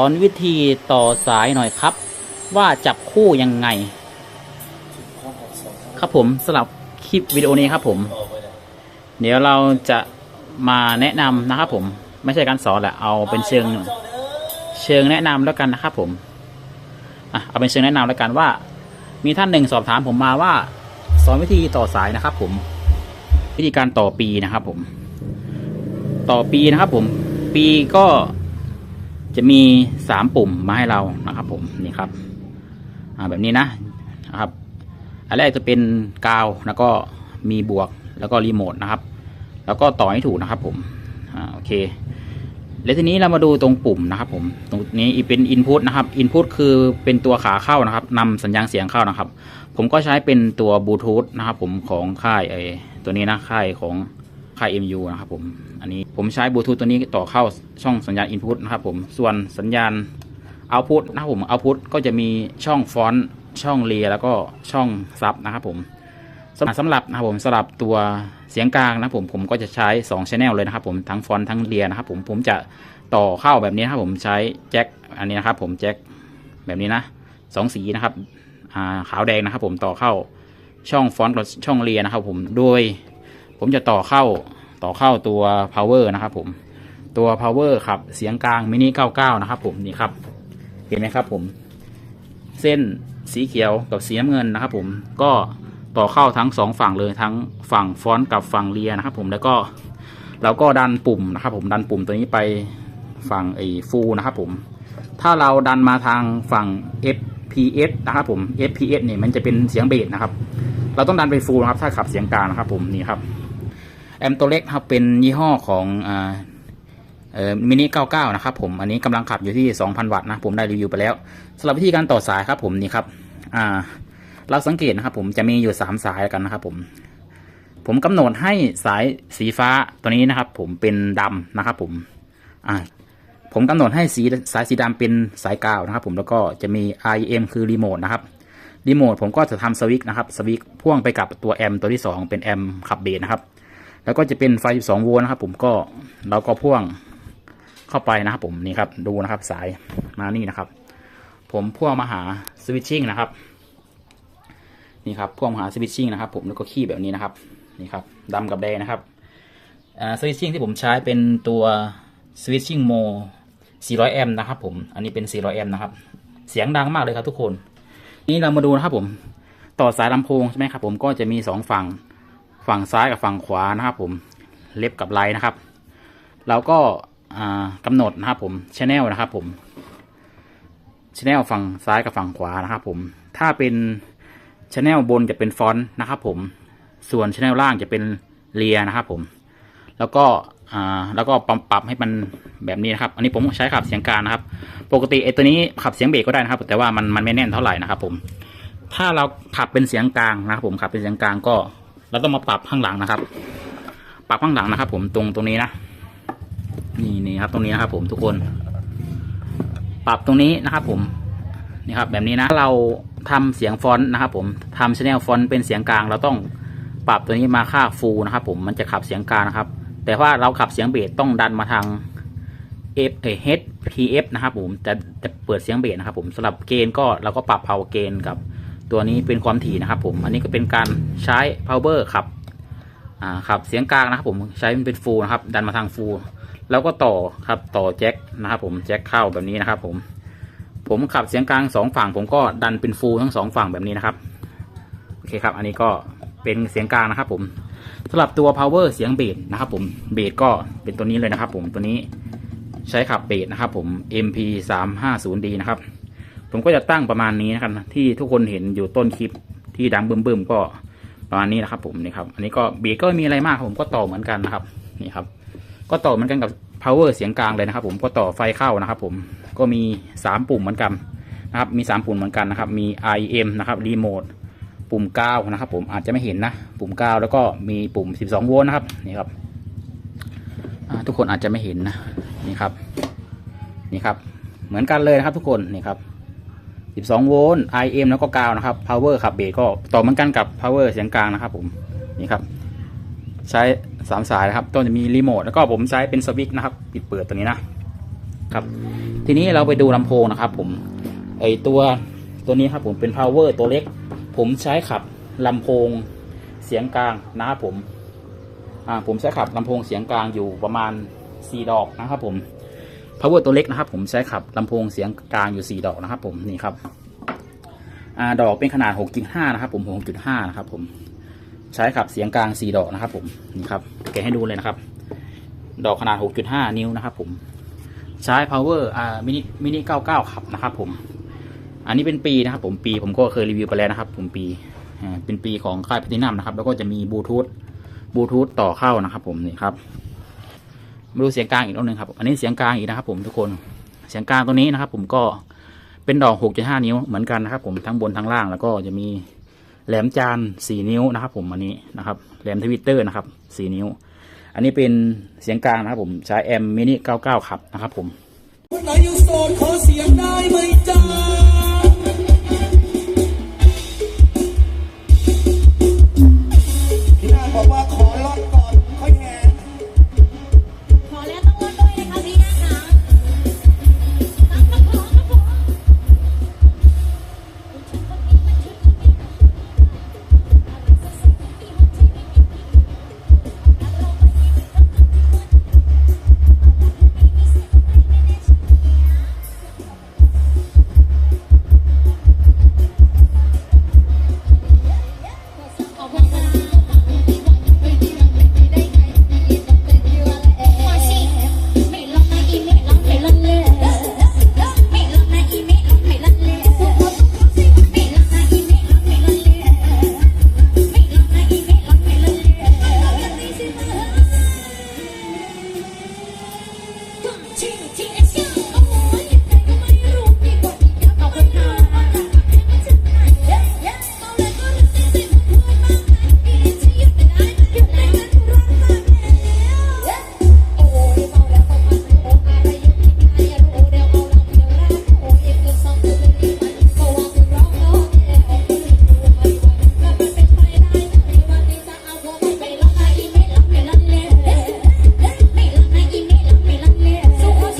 อนวิธีต่อสายหน่อยครับ ว่าจับคู่ยังไง ครับผมสำหรับคลิปวิดีโอนี้ครับผม เดี๋ยวเราจะมาแนะนำนะครับผม ไม่ใช่การสอนแหละเอาเป็นเชิงเชิงแนะนำแล้วกันนะครับผมอะเอาเป็นเชิงแนะนำแล้วกันว่า มีท่านหนึ่งสอบถามผมมาว่า สอนวิธีต่อสายนะครับ ผม วิธีการต่อปีนะครับผม ต่อปีนะครับผม ปีก็ จะมีสามปุ่มมาให้เรานะครับ ผมนี่ครับอ่าแบบนี้นะนะครับ อันแรกจะเป็นกาวแล้วก็มีบวกแล้วก็รีโมทนะครับ แล้วก็ต่อให้ถูกนะครับ ผมอ่าโอเค แล้วทีนี้เรามาดูตรงปุ่มนะครับ ผมตรงนี้อีกเป็น Input นะครับ Input คือเป็นตัวขาเข้านะครับนำสัญญาณเสียงเข้านะครับ ผมก็ใช้เป็นตัวบลูทูธนะครับ ผมของค่ายไอตัวนี้นะค่ายของ ค่าย MU นะครับผม อันนี้ผมใช้บลูทูธตัวนี้ต่อเข้าช่องสัญญาณ Input นะครับผม ส่วนสัญญาณ Output นะครับผม Output ก็จะมีช่องฟอนต์ช่องเลียแล้วก็ช่องซับนะครับผมสำหรับสำหรับนะครับผมสำหรับตัวเสียงกลางนะครับผมผมก็จะใช้2 channel เลยนะครับผมทั้งฟอนต์ทั้งเลียนะครับผมผมจะต่อเข้าแบบนี้นะครับผมใช้แจ็คอันนี้นะครับผมแจ็คแบบนี้นะสองสีนะครับขาวแดงนะครับผมต่อเข้าช่องฟอนต์กับช่องเลียนะครับผมโดย ผมจะต่อเข้าต่อเข้าตัว power นะครับผมตัว power ครับเสียงกลางมินิ99 นะครับผมนี่ครับ เห็นไหมครับผม เส้นสีเขียวกับสีน้ำเงินนะครับผมก็ต่อเข้าทั้งสองฝั่งเลยทั้งฝั่งฟอนต์กับฝั่งเลียนะครับผมแล้วก็เราก็ดันปุ่มนะครับผมดันปุ่มตัวนี้ไปฝั่งไอ้ฟูนะครับผม ถ้าเราดันมาทางฝั่ง FPS นะครับผม FPS เนี่ยมันจะเป็นเสียงเบสนะครับ เราต้องดันไปฟูนะครับ ถ้าขับเสียงกลางนะครับผมนี่ครับ แอมตัวเล็กครับเป็นยี่ห้อของอ่าเอ่อมินิ 99 นะครับผม อันนี้กำลังขับอยู่ที่ 2,000 วัตต์นะ ผมได้รีวิวไปแล้วสำหรับวิธีการต่อสายครับผมนี่ครับ อ่า เราสังเกตนะครับผมจะมีอยู่ 3 สายแล้วกันนะครับผม ผมกำหนดให้สายสีฟ้าตัวนี้นะครับ ผมเป็นดำนะครับผม อ่า ผมกำหนดให้สีสายสีดำเป็นสายกาวนะครับ ผม แล้วก็จะมี IM คือรีโมทนะครับ รีโมทผมก็จะทำสวิตช์นะครับ สวิตช์พ่วงไปกับตัวแอมตัวที่ 2 เป็นแอมขับเบสนะครับ แล้วก็จะเป็นไฟ 12 โวลต์นะครับ ผมก็เราก็พ่วงเข้าไปนะครับ ผมนี่ครับดูนะครับสายมานี่นะครับ ผมพ่วงมาหาสวิตชิ่งนะครับนี่ครับพ่วงมาหาสวิตชิ่งนะครับ ผมแล้วก็ขี้แบบนี้นะครับนี่ครับดำกับแดงนะครับสวิตชิ่งที่ผมใช้เป็นตัวสวิตชิ่งโม400 แอมป์นะครับ ผม อันนี้เป็น 400 แอมป์นะครับ เสียงดังมากเลยครับทุกคน นี่เรามาดูนะครับผม ต่อสายลำโพงใช่ไหมครับผม ก็จะมีสองฝั่ง ฝั่งซ้ายกับฝั่งขวานะครับผมเล็บกับไลน์นะครับ เราก็อ่ากำหนดนะครับผมชแนลนะครับผมชแนลฝั่งซ้ายกับฝั่งขวานะครับผมถ้าเป็นชแนลบนจะเป็นฟอนต์นะครับผมส่วนชแนลล่างจะเป็นเลียนะครับผมแล้วก็แล้วก็ปรับปรับให้มันแบบนี้นะครับ อันนี้ผมใช้ขับเสียงกลางนะครับ ปกติไอ้ตัวนี้ขับเสียงเบสก็ได้นะครับ แต่ว่ามันมันไม่แน่นเท่าไหร่นะครับผมถ้าเราขับเป็นเสียงกลางนะครับผมขับเป็นเสียงกลางก็ เราต้องมาปรับข้างหลังนะครับ ปรับข้างหลังนะครับ ผมตรงตรงนี้นะนี่นี่ครับ ตรงนี้นะครับ ผมทุกคน ปรับตรงนี้นะครับ ผมนี่ครับ แบบนี้นะเราทำเสียงฟอนต์นะครับ ผมทำชแนลฟอนต์เป็นเสียงกลาง เราต้องปรับตัวนี้มาค่าฟูลนะครับ ผมมันจะขับเสียงกลางนะครับ แต่ว่าเราขับเสียงเบสต้องดันมาทาง F เอ H P F นะครับ ผมจะจะเปิดเสียงเบสนะครับ ผมสำหรับเกณฑ์ก็เราก็ปรับเอาเกณฑ์กับ ตัวนี้เป็นความถี่นะครับผมอันนี้ก็เป็นการใช้ power ขับอ่าขับเสียงกลางนะครับผมใช้มันเป็นฟูนะครับดันมาทางฟูแล้วก็ต่อครับต่อแจ็คนะครับผมแจ็คเข้าแบบนี้นะครับผมผมขับเสียงกลางสองฝั่ง ผมก็ดันเป็นฟูทั้งสองฝั่งแบบนี้นะครับโอเคครับอันนี้ก็เป็นเสียงกลางนะครับผมสำหรับตัว power เสียงเบสนะครับผมเบสก็เป็นตัวนี้เลยนะครับผมตัวนี้ใช้ขับเบสนะครับผม MP 3 5 0 D นะครับ ผมก็จะตั้งประมาณนี้นะครับที่ทุกคนเห็นอยู่ต้นคลิปที่ดังบึ้มๆก็ประมาณนี้นะครับ ผมนี่ครับ อันนี้ก็บสก็ไม่มีอะไรมากผมก็ต่อเหมือนกันนะครับนี่ครับ ก็ต่อเหมือนกันกับ power เสียงกลางเลยนะครับ ผมก็ต่อไฟเข้านะครับ ผมก็มี 3 ปุ่มเหมือนกันนะครับ มี 3 ปุ่มเหมือนกันนะครับ มี IM นะครับรีโมทปุ่ม9นะครับ ผมอาจจะไม่เห็นนะปุ่ม 9 แล้วก็มีปุ่ม 12 โวลต์นะครับนี่ครับทุกคนอาจจะไม่เห็นนะนี่ครับนี่ครับ เหมือนกันเลยนะครับทุกคนนี่ครับ 12 โวลต์ IM แล้วก็กาวนะครับ power ขับเบสก็ต่อเหมือนกันกับ power เสียงกลางนะครับผมนี่ครับ ใช้สามสายนะครับต้นจะมีรีโมทแล้วก็ผมใช้เป็นสวิตช์นะครับ ปิดเปิดตัวนี้นะครับ ทีนี้เราไปดูลำโพงนะครับ ผมไอตัวตัวนี้ครับผมเป็น power ตัวเล็ก ผมใช้ขับลำโพงเสียงกลางนะครับผมอ่าผมใช้ขับลำโพงเสียงกลางอยู่ประมาณ 4 ดอกนะครับผม power ตัวเล็กนะครับ ผมใช้ขับลำโพงเสียงกลางอยู่ 4 ดอกนะครับ ผมนี่ครับอ่าดอกเป็นขนาด 6.5 นะครับ ผม6.5นะครับ ผมใช้ขับเสียงกลาง 4 ดอกนะครับ ผมนี่ครับแกะให้ดูเลยนะครับ ดอกขนาด 6.5 นิ้วนะครับ ผมใช้ power อ่ามินิมินิ99ขับนะครับ ผม อันนี้เป็นปีนะครับ ผมปีผมก็เคยรีวิวไปแล้วนะครับ ผมปีเป็นปีของค่ายแพทินัมนะครับ แล้วก็จะมีบลูทูธบลูทูธต่อเข้านะครับ ผมนี่ครับ มาดูเสียงกลางอีกรอบหนึ่งครับ อันนี้เสียงกลางอีกนะครับ ผมทุกคน เสียงกลางตัวนี้นะครับ ผมก็เป็นดอก6.5นิ้วเหมือนกันนะครับ ผมทั้งบนทั้งล่างแล้วก็จะมีแหลมจาน4นิ้วนะครับ ผมอันนี้นะครับ แหลมทวิตเตอร์นะครับ4นิ้ว อันนี้เป็นเสียงกลางนะครับ ผมใช้แอมมินิ99ขับนะครับ ผมคนไหนยังโสดขอเสียงได้ไหมจ้า